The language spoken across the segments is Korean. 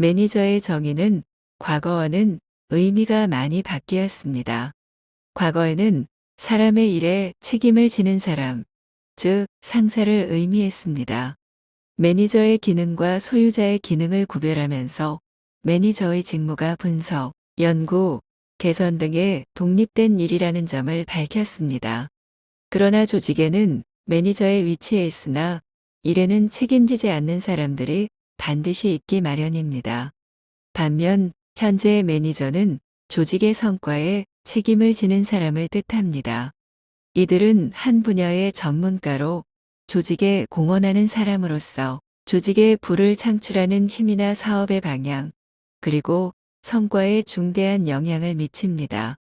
매니저의 정의는 과거와는 의미가 많이 바뀌었습니다. 과거에는 사람의 일에 책임을 지는 사람, 즉 상사를 의미했습니다. 매니저의 기능과 소유자의 기능을 구별하면서 매니저의 직무가 분석, 연구, 개선 등의 독립된 일이라는 점을 밝혔습니다. 그러나 조직에는 매니저의 위치에 있으나 일에는 책임지지 않는 사람들이 반드시 있기 마련입니다. 반면 현재 매니저는 조직의 성과에 책임을 지는 사람을 뜻합니다. 이들은 한 분야의 전문가로 조직에 공헌하는 사람으로서 조직의 부를 창출하는 힘이나 사업의 방향, 그리고 성과에 중대한 영향을 미칩니다.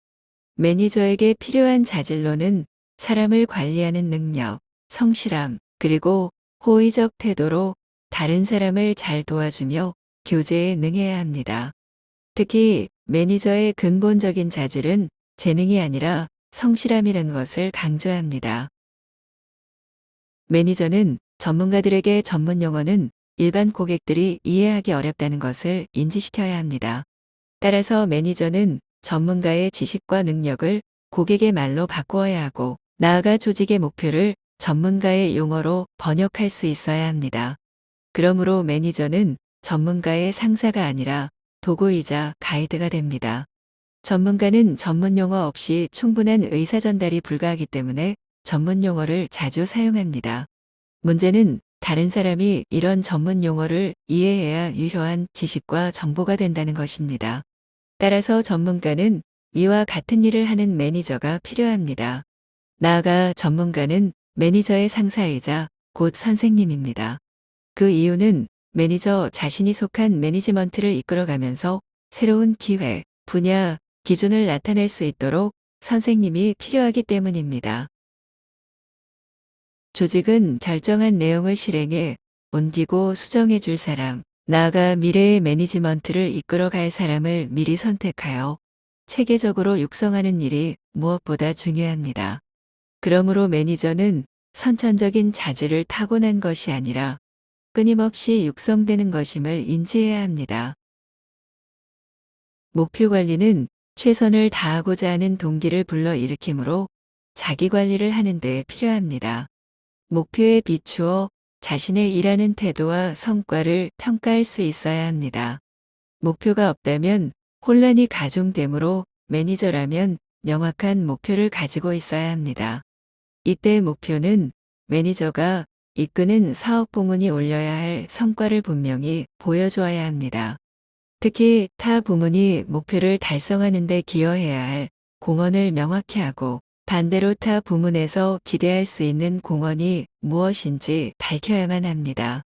매니저에게 필요한 자질로는 사람을 관리하는 능력, 성실함, 그리고 호의적 태도로 다른 사람을 잘 도와주며 교제에 능해야 합니다. 특히 매니저의 근본적인 자질은 재능이 아니라 성실함이라는 것을 강조합니다. 매니저는 전문가들에게 전문 용어는 일반 고객들이 이해하기 어렵다는 것을 인지시켜야 합니다. 따라서 매니저는 전문가의 지식과 능력을 고객의 말로 바꾸어야 하고 나아가 조직의 목표를 전문가의 용어로 번역할 수 있어야 합니다. 그러므로 매니저는 전문가의 상사가 아니라 도구이자 가이드가 됩니다. 전문가는 전문 용어 없이 충분한 의사 전달이 불가하기 때문에 전문 용어를 자주 사용합니다. 문제는 다른 사람이 이런 전문 용어를 이해해야 유효한 지식과 정보가 된다는 것입니다. 따라서 전문가는 이와 같은 일을 하는 매니저가 필요합니다. 나아가 전문가는 매니저의 상사이자 곧 선생님입니다. 그 이유는 매니저 자신이 속한 매니지먼트를 이끌어가면서 새로운 기회, 분야, 기준을 나타낼 수 있도록 선생님이 필요하기 때문입니다. 조직은 결정한 내용을 실행해 옮기고 수정해 줄 사람, 나아가 미래의 매니지먼트를 이끌어갈 사람을 미리 선택하여 체계적으로 육성하는 일이 무엇보다 중요합니다. 그러므로 매니저는 선천적인 자질을 타고난 것이 아니라 끊임없이 육성되는 것임을 인지해야 합니다. 목표 관리는 최선을 다하고자 하는 동기를 불러일으키므로 자기 관리를 하는 데 필요합니다. 목표에 비추어 자신의 일하는 태도와 성과를 평가할 수 있어야 합니다. 목표가 없다면 혼란이 가중되므로 매니저라면 명확한 목표를 가지고 있어야 합니다. 이때 목표는 매니저가 이끄는 사업 부문이 올려야 할 성과를 분명히 보여주어야 합니다. 특히 타 부문이 목표를 달성하는 데 기여해야 할 공헌을 명확히 하고 반대로 타 부문에서 기대할 수 있는 공헌이 무엇인지 밝혀야만 합니다.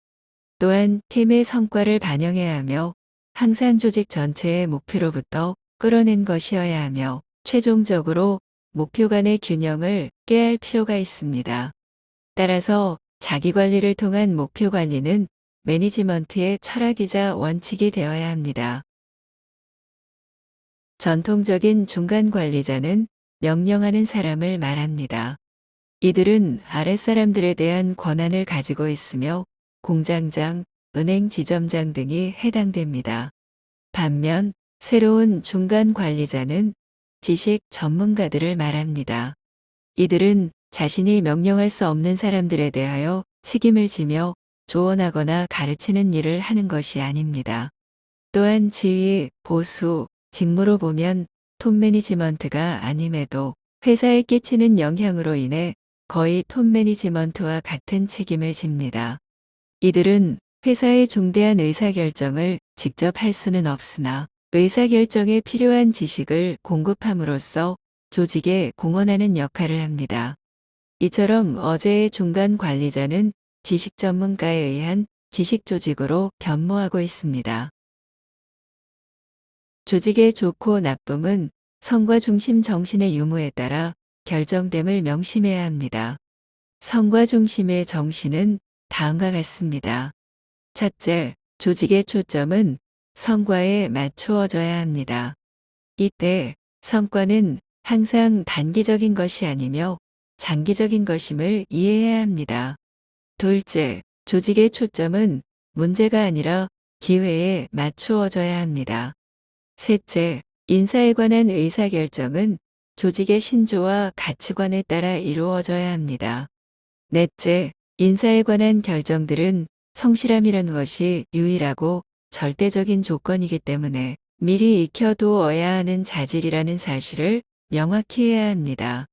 또한 팀의 성과를 반영해야 하며 항상 조직 전체의 목표로부터 끌어낸 것이어야 하며 최종적으로 목표 간의 균형을 깨할 필요가 있습니다. 따라서 자기 관리를 통한 목표 관리는 매니지먼트의 철학이자 원칙이 되어야 합니다. 전통적인 중간 관리자는 명령하는 사람을 말합니다. 이들은 아랫사람들에 대한 권한을 가지고 있으며 공장장, 은행 지점장 등이 해당됩니다. 반면 새로운 중간 관리자는 지식 전문가들을 말합니다. 이들은 자신이 명령할 수 없는 사람들에 대하여 책임을 지며 조언하거나 가르치는 일을 하는 것이 아닙니다. 또한 지위, 보수, 직무로 보면 톱 매니지먼트가 아님에도 회사에 끼치는 영향으로 인해 거의 톱 매니지먼트와 같은 책임을 집니다. 이들은 회사의 중대한 의사결정을 직접 할 수는 없으나 의사결정에 필요한 지식을 공급함으로써 조직에 공헌하는 역할을 합니다. 이처럼 어제의 중간 관리자는 지식 전문가에 의한 지식 조직으로 변모하고 있습니다. 조직의 좋고 나쁨은 성과 중심 정신의 유무에 따라 결정됨을 명심해야 합니다. 성과 중심의 정신은 다음과 같습니다. 첫째, 조직의 초점은 성과에 맞추어져야 합니다. 이때 성과는 항상 단기적인 것이 아니며 장기적인 것임을 이해해야 합니다. 둘째, 조직의 초점은 문제가 아니라 기회에 맞추어져야 합니다. 셋째, 인사에 관한 의사결정은 조직의 신조와 가치관에 따라 이루어져야 합니다. 넷째, 인사에 관한 결정들은 성실함이라는 것이 유일하고 절대적인 조건이기 때문에 미리 익혀두어야 하는 자질이라는 사실을 명확히 해야 합니다.